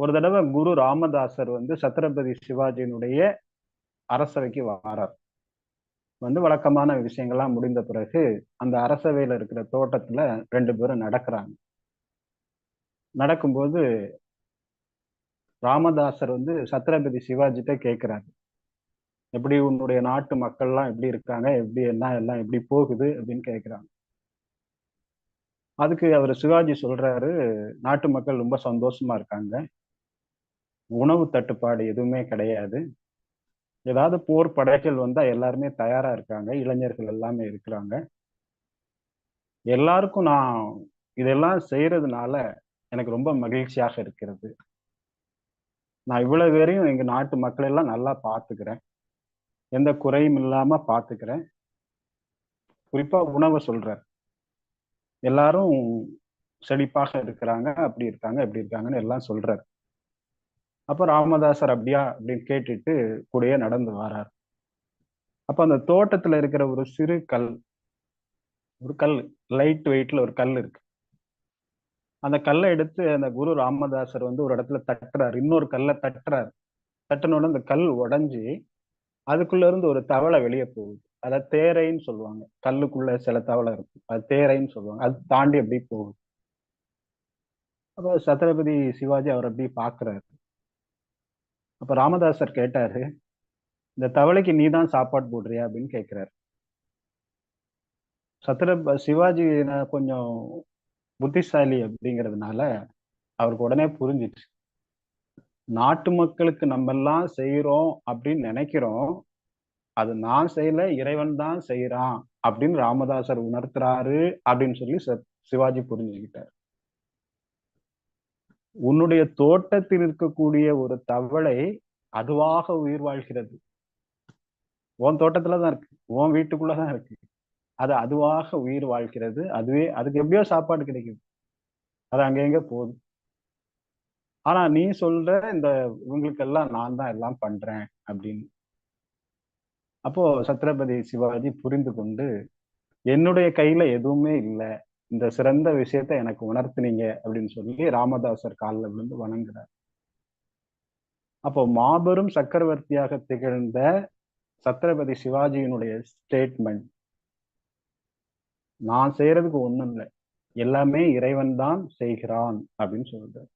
ஒரு தடவை குரு ராமதாசர் வந்து சத்ரபதி சிவாஜியினுடைய அரசவைக்கு வாரார். வந்து வழக்கமான விஷயங்கள்லாம் முடிந்த பிறகு அந்த அரசவையில இருக்கிற தோட்டத்துல ரெண்டு பேரும் நடக்கிறாங்க. நடக்கும்போது ராமதாசர் வந்து சத்ரபதி சிவாஜிட்ட கேட்கிறாரு எப்படி உன்னுடைய நாட்டு மக்கள்லாம் எப்படி இருக்காங்க? எப்படி என்ன எல்லாம் எப்படி போகுது? அப்படின்னு கேட்கிறாங்க அதுக்கு அவர் சிவாஜி சொல்றாரு நாட்டு மக்கள் ரொம்ப சந்தோஷமா இருக்காங்க. உணவு தட்டுப்பாடு எதுவுமே கிடையாது. ஏதாவது போர் படைகள் வந்தா எல்லாருமே தயாரா இருக்காங்க. இளைஞர்கள் எல்லாமே இருக்கிறாங்க. எல்லாருக்கும் நான் இதெல்லாம் செய்யறதுனால எனக்கு ரொம்ப மகிழ்ச்சியாக இருக்கிறது. நான் இவ்வளவு பேரையும் எங்க நாட்டு மக்கள் எல்லாம் நல்லா பார்த்துக்கிறேன் எந்த குறையும் இல்லாம பார்த்துக்கிறேன் குறிப்பா உணவை சொல்றார் எல்லாரும் செழிப்பாக இருக்கிறாங்க. அப்படி இருக்காங்க இப்படி இருக்காங்கன்னு எல்லாம் சொல்றாரு. அப்ப ராமதாசர் அப்படியா அப்படின்னு கேட்டுட்டு கூடயே நடந்து வரார். அப்ப அந்த தோட்டத்துல இருக்கிற ஒரு சிறு கல் ஒரு கல் லைட் வெயிட்ல ஒரு கல் இருக்கு. அந்த கல்லை எடுத்து அந்த குரு ராமதாசர் வந்து ஒரு இடத்துல தட்டுறாரு. இன்னொரு கல்லை தட்டுறாரு. தட்டினோட அந்த கல் உடஞ்சி அதுக்குள்ள இருந்து ஒரு தவளை வெளியே போகுது. அதை தேரைன்னு சொல்லுவாங்க. கல்லுக்குள்ள சில தவளை இருக்கும். அது தேரைன்னு சொல்லுவாங்க. அது தாண்டி அப்படி போகுது. அப்போ சத்ரபதி சிவாஜி அவர் அப்படி பாக்குறாரு. அப்ப ராமதாசர் கேட்டாரு இந்த தவளைக்கு நீ தான் சாப்பாடு போடுறியா? அப்படின்னு கேட்கிறாரு சத்ர சிவாஜி கொஞ்சம் புத்திசாலி அப்படிங்கிறதுனால அவருக்கு உடனே புரிஞ்சிச்சு. நாட்டு மக்களுக்கு நம்ம எல்லாம் செய்யறோம் அப்படின்னு நினைக்கிறோம். அது நான் செய்யல இறைவன் தான் செய்யறான் அப்படின்னு ராமதாசர் உணர்த்துறாரு அப்படின்னு சொல்லி சிவாஜி புரிஞ்சுக்கிட்டார். உன்னுடைய தோட்டத்தில் இருக்கக்கூடிய ஒரு தவளை அதுவாக உயிர் வாழ்கிறது. உன் தோட்டத்துலதான் இருக்கு. உன் வீட்டுக்குள்ளதான் இருக்கு. அது அதுவாக உயிர் வாழ்கிறது. அதுவே அதுக்கு எப்படியோ சாப்பாடு கிடைக்குது. அது அங்க எங்க போகுது. ஆனா நீ சொல்ற இந்த இவங்களுக்கெல்லாம் நான் தான் எல்லாம் பண்றேன் அப்படின்னு. அப்போ சத்ரபதி சிவாஜி புரிந்து கொண்டு என்னுடைய கையில எதுவுமே இல்லை. இந்த சிறந்த விஷயத்த எனக்கு உணர்த்தினீங்க அப்படின்னு சொல்லி ராமதாசர் காலில் விழுந்து வணங்குறார். அப்போ மாபெரும் சக்கரவர்த்தியாக திகழ்ந்த சத்ரபதி சிவாஜியினுடைய ஸ்டேட்மெண்ட் நான் செய்யறதுக்கு ஒண்ணும் இல்லை எல்லாமே இறைவன் தான் செய்கிறான் அப்படின்னு சொல்றாரு.